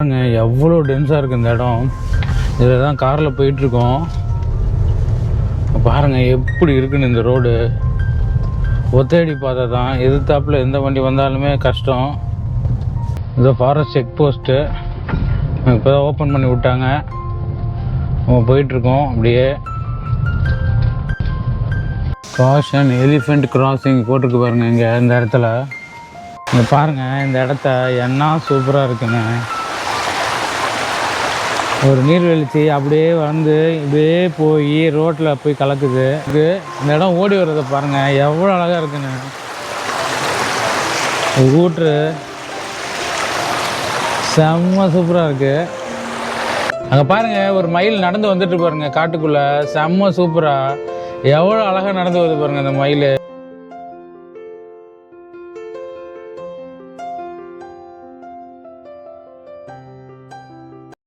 பாருங்க எவ்வளோ டென்ஸாக இருக்குது இந்த இடம். இதில் தான் காரில் போயிட்டுருக்கோம். பாருங்கள் எப்படி இருக்குன்னு இந்த ரோடு ஒத்தேடி பாதை தான். எதிர்த்தாப்பில் எந்த வண்டி வந்தாலுமே கஷ்டம். இது ஃபாரஸ்ட் செக் போஸ்ட்டு இப்போ தான் ஓப்பன் பண்ணி விட்டாங்க. நம்ம போயிட்டுருக்கோம் அப்படியே. காஷன் எலிஃபெண்ட் கிராசிங் போட்டிருக்கு பாருங்கள் இங்கே இந்த இடத்துல. இங்கே பாருங்கள் இந்த இடத்த என்ன சூப்பராக இருக்குங்க ஒரு நீர்வீழ்ச்சி அப்படியே வந்து இப்படியே போய் ரோட்டில் போய் கலக்குது. இது இந்த இடம் ஓடி வர்றதை பாருங்கள் எவ்வளோ அழகாக இருக்குன்னு. ஊற்று செம்ம சூப்பராக இருக்குது அங்கே பாருங்க ஒரு மயில் நடந்து வந்துட்டு பாருங்க காட்டுக்குள்ளே. செம்ம சூப்பராக எவ்வளோ அழகாக நடந்து வருது பாருங்க அந்த மயில்.